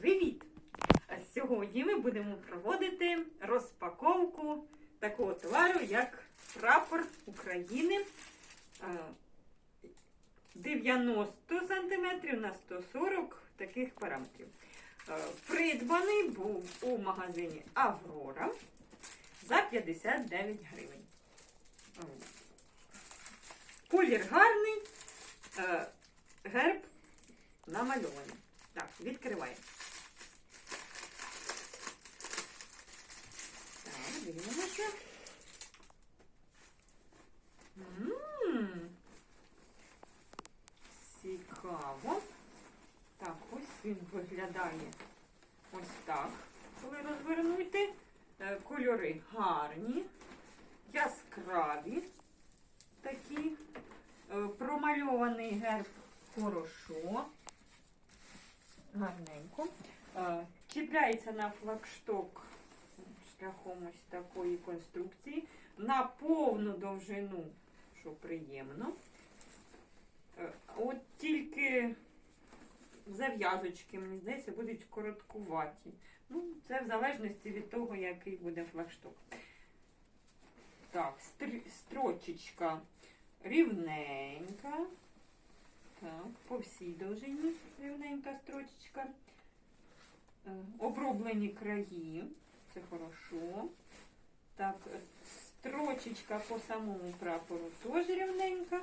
Привіт! Сьогодні ми будемо проводити розпаковку такого товару, як прапор України Е, 90 см на 140 таких параметрів. Придбаний був у магазині Аврора за 59 гривень. Колір гарний, герб намальований. Так, відкриваємо. Так, дивимося. Цікаво. Так, ось він виглядає ось так, коли розвернути. Е, Кольори гарні, яскраві такі. Е, Промальований герб хорошо. Гарненько. Е, Чіпляється на флагшток шляхом такої конструкції на повну довжину, що приємно. Е, От тільки зав'язочки, мені здається, будуть короткуваті. Ну, це в залежності від того, який буде флагшток. Так, строчечка рівненька. Так, по всій довжині рівненька строчечка. Е, Оброблені краї. Це хорошо. Так, строчечка по самому прапору теж рівненька.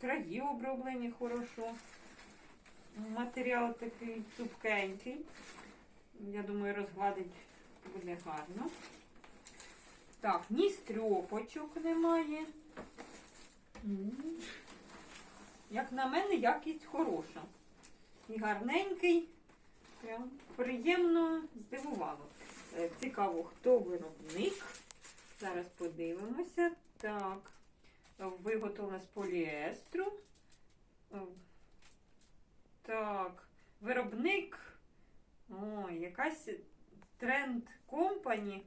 Краї оброблені хорошо. Матеріал такий цупкенький. Я думаю, розгладить буде гарно. Так, ні стрьопочок немає. Як на мене, якість хороша. І гарненький. Прям приємно здивувало. Е, Цікаво, хто виробник. Зараз подивимося. Так, виготовлено з поліестру. Е, Так, виробник. О, якась тренд компані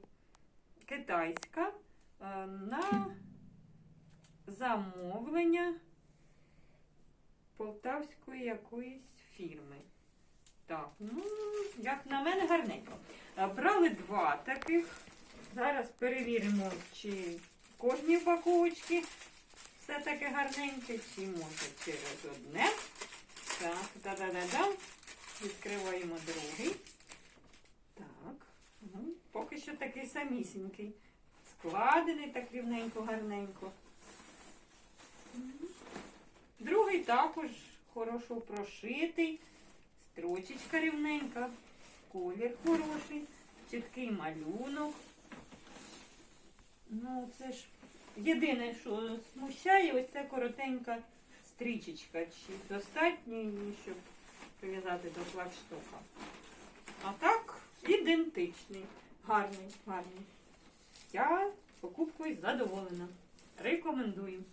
китайська е, на замовлення полтавської якоїсь фірми. Так, ну, як на мене, гарненько. Е, Брали два таких. Зараз перевіримо, чи в кожній упаковочці все таке гарненьке, чи може через одне. Так, да-да-да-да. Відкриваємо другий. Так, ну, поки що такий самісінький. Складений так рівненько, гарненько. Другий також хорошо прошитий. Строчечка рівненька, колір хороший, чіткий малюнок. Ну, це ж єдине, що смущає, ось ця коротенька стрічечка. Чи достатньо її, щоб прив'язати до флагштока. А так, ідентичний. Гарний, гарний. Я покупкою задоволена. Рекомендую.